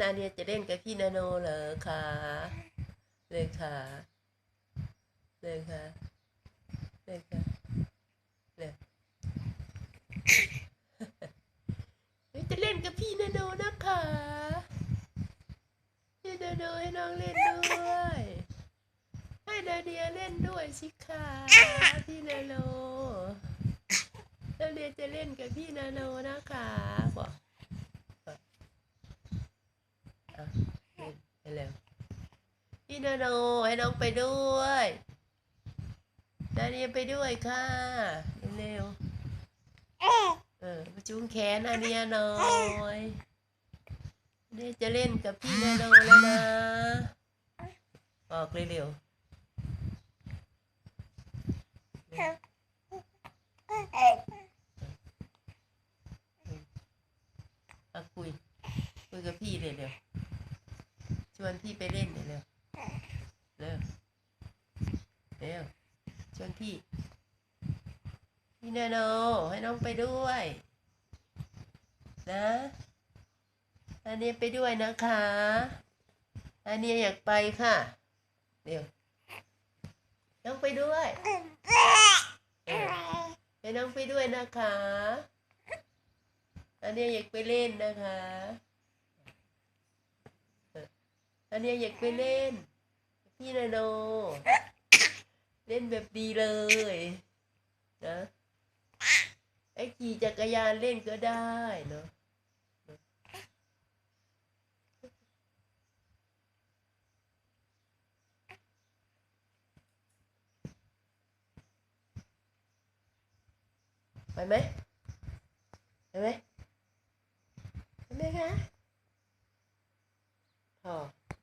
นาเดียจะเล่นกับพี่นาโนเหรอคะเลยค่ะเลยค่ะเลยค่ะเลยเฮ้ยจะเล่นกับพี่นาโนนะคะพี่นาโนให้น้องเล่นด้วยให้นาเดียเล่นด้วยสิคะพี่นาโนนาเดียจะเล่นกับพี่นาโนนะคะบอก ไปเร็วพี่นาโนให้น้องไปด้วยนาเดียไปด้วยค่ะเร็วเออมาจุงแขนนาเดียหน่อยนาเดียจะเล่นกับพี่นาโนแล้วนะบอกเร็วๆอะคุยคุยกับพี่เลยเร็ว ชวนพี่ไปเล่นเลยเร็วเร็วเร็วชวนพี่ พี่นาโนให้น้องไปด้วย นะอันนี้ไปด้วยนะคะอันนี้อยากไปค่ะเร็วน้องไปด้วยเออให้น้องไปด้วยนะคะ อันเนี้ยอยากไปเล่นนะคะ อันเนี้ยอยากไปเล่น พี่นาโนเล่นแบบดีเลยนะไอ้ขี่จักรยานเล่นก็ได้เนาะไปไหมไปไหมเห็นไหมคะ